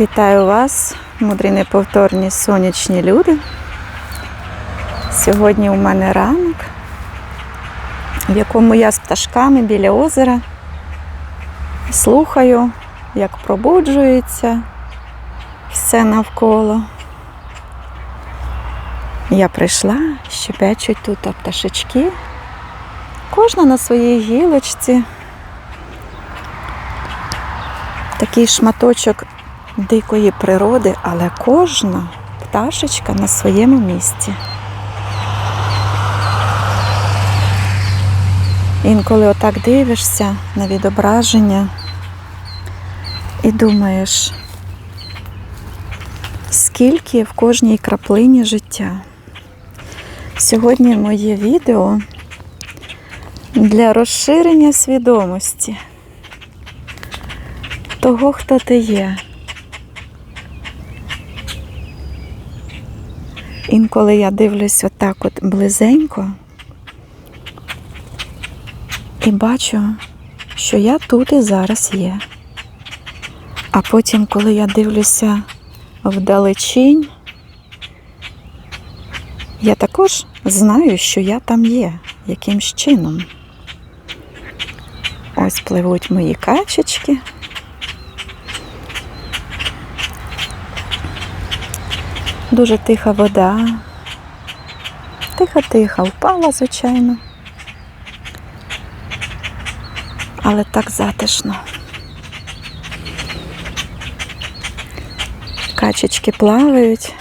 Вітаю вас, мудрі неповторні сонячні люди. Сьогодні у мене ранок, в якому я з пташками біля озера слухаю, як пробуджується все навколо. Я прийшла, щебечуть тут пташечки, кожна на своїй гілочці. Такий шматочок дикої природи, але кожна пташечка на своєму місці. Інколи отак дивишся на відображення і думаєш, скільки в кожній краплині життя. Сьогодні моє відео для розширення свідомості того, хто ти є. Інколи я дивлюсь отак от близенько і бачу, що я тут і зараз є. А потім, коли я дивлюся вдалечінь, я також знаю, що я там є, якимсь чином. Ось пливуть мої качечки. Дуже тиха вода. Тиха-тиха впала, звичайно. Але так затишно. Качечки плавають,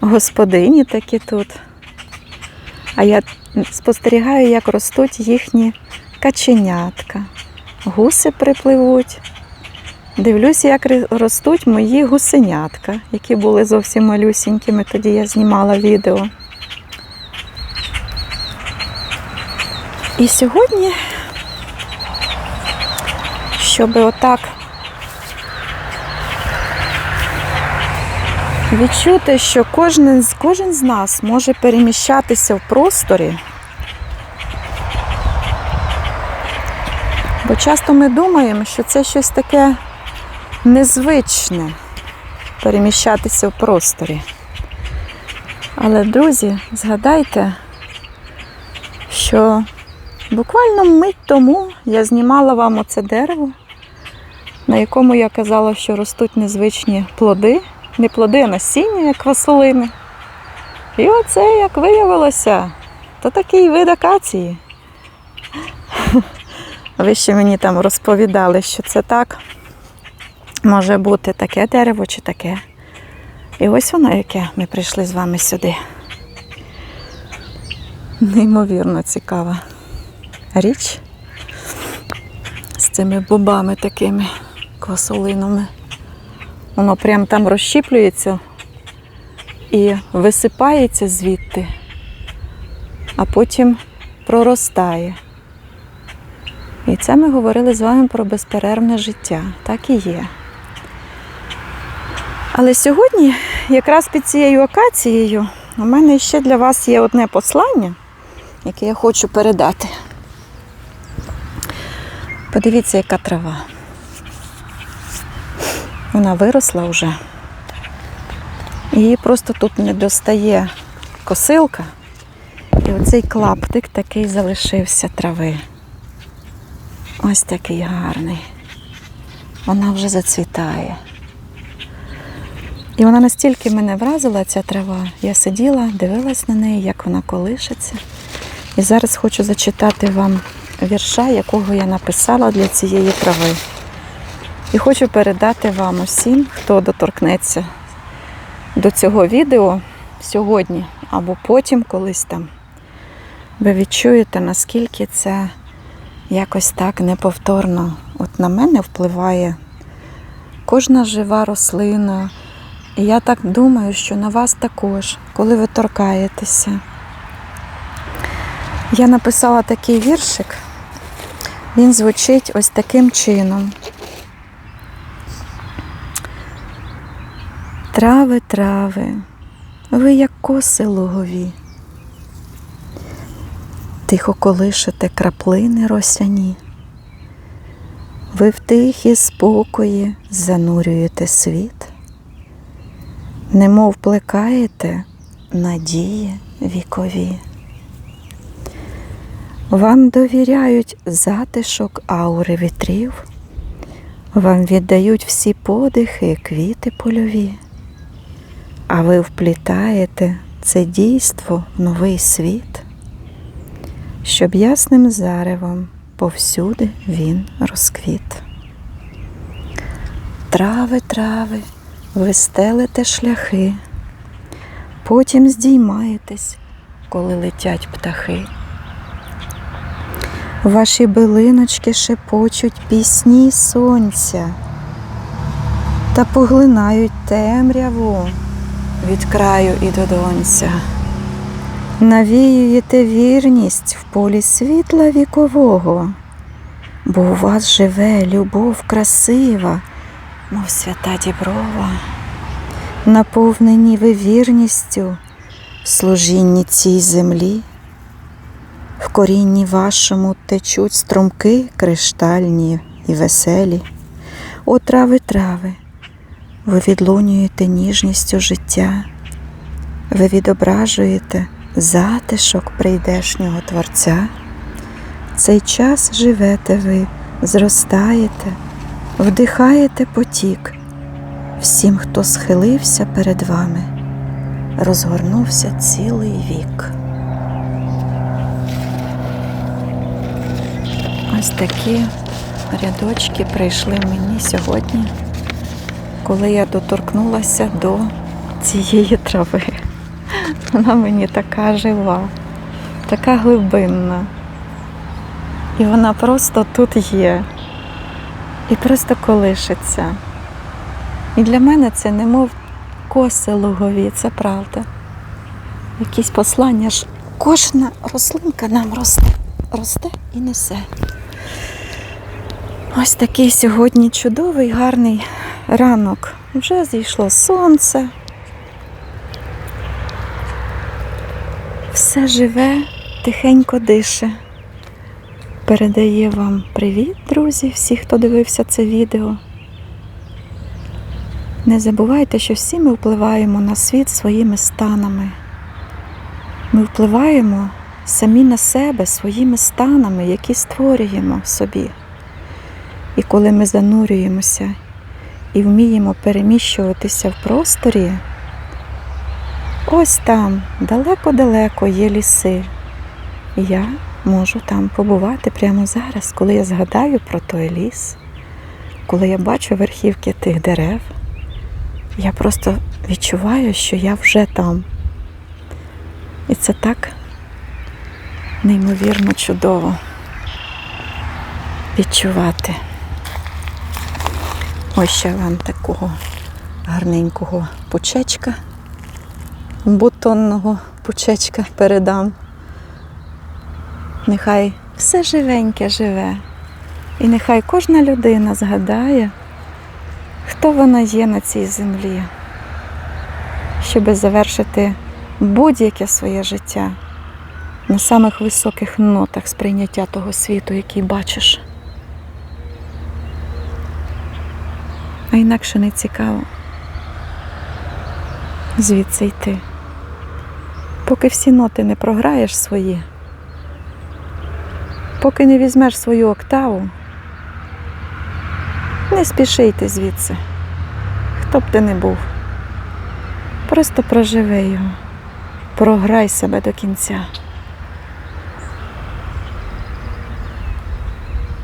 господині такі тут. А я спостерігаю, як ростуть їхні каченятка. Гуси припливуть. Дивлюся, як ростуть мої гусенятка, які були зовсім малюсінькими, тоді я знімала відео. І сьогодні, щоб отак відчути, що кожен, кожен з нас може переміщатися в просторі. Бо часто ми думаємо, що це щось таке незвичне переміщатися в просторі. Але, друзі, згадайте, що буквально мить тому я знімала вам оце дерево, на якому я казала, що ростуть незвичні плоди, не плоди, а насіння, як квасолини. І оце, як виявилося, то такий вид акації. Ви ще мені там розповідали, що це так може бути таке дерево чи таке. І ось воно, яке ми прийшли з вами сюди. Неймовірно цікава річ з цими бобами такими квасолинами. Воно прям там розщіплюється і висипається звідти, а потім проростає. І це ми говорили з вами про безперервне життя. Так і є. Але сьогодні, якраз під цією акацією, у мене ще для вас є одне послання, яке я хочу передати. Подивіться, яка трава. Вона виросла вже. Її просто тут не достає косилка. І оцей клаптик такий залишився трави. Ось такий гарний. Вона вже зацвітає. І вона настільки мене вразила, ця трава. Я сиділа, дивилась на неї, як вона колишиться. І зараз хочу зачитати вам вірша, якого я написала для цієї трави. І хочу передати вам усім, хто доторкнеться до цього відео сьогодні або потім колись там. Ви відчуєте, наскільки це якось так неповторно. От на мене впливає кожна жива рослина. І я так думаю, що на вас також, коли ви торкаєтеся. Я написала такий віршик. Він звучить ось таким чином. Трави, трави, ви як коси лугові. Тихо колишете краплини росяні. Ви в тихі спокої занурюєте світ, немов плекаєте надії вікові. Вам довіряють затишок аури вітрів, вам віддають всі подихи, квіти польові, а ви вплітаєте це дійство в новий світ, щоб ясним заревом повсюди він розквіт. Трави, трави, ви стелите шляхи, потім здіймаєтесь, коли летять птахи. Ваші билиночки шепочуть пісні сонця та поглинають темряву від краю і до донця. Навіюєте вірність в полі світла вікового, бо у вас живе любов красива, мов свята діброва. Наповнені ви вірністю служінні цій землі. В корінні вашому течуть струмки криштальні і веселі. О, трави, трави, ви відлунюєте ніжністю життя, ви відображуєте затишок прийдешнього Творця. Цей час живете ви, зростаєте, вдихаєте потік. Всім, хто схилився перед вами, розгорнувся цілий вік. Ось такі рядочки прийшли мені сьогодні, коли я доторкнулася до цієї трави. Вона мені така жива, така глибинна. І вона просто тут є. І просто колишиться. І для мене це немов коси лугові, це правда. Якісь послання ж кожна рослинка нам росте, росте і несе. Ось такий сьогодні чудовий, гарний ранок. Вже зійшло сонце. Все живе, тихенько дише. Передає вам привіт, друзі, всі, хто дивився це відео. Не забувайте, що всі ми впливаємо на світ своїми станами. Ми впливаємо самі на себе своїми станами, які створюємо собі. І коли ми занурюємося і вміємо переміщуватися в просторі, ось там, далеко-далеко є ліси. Я можу там побувати прямо зараз, коли я згадаю про той ліс, коли я бачу верхівки тих дерев. Я просто відчуваю, що я вже там. І це так неймовірно чудово відчувати. Ось ще вам такого гарненького пучечка, бутонного пучечка передам. Нехай все живеньке живе. І нехай кожна людина згадає, хто вона є на цій землі, щоб завершити будь-яке своє життя на самих високих нотах сприйняття того світу, який бачиш. А інакше не цікаво звідси йти. Поки всі ноти не програєш свої, поки не візьмеш свою октаву, не спіши йти звідси, хто б ти не був. Просто проживи його, програй себе до кінця.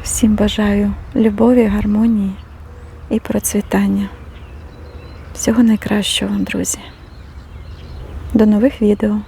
Всім бажаю любові, гармонії і процвітання. Всього найкращого вам, друзі. До нових відео.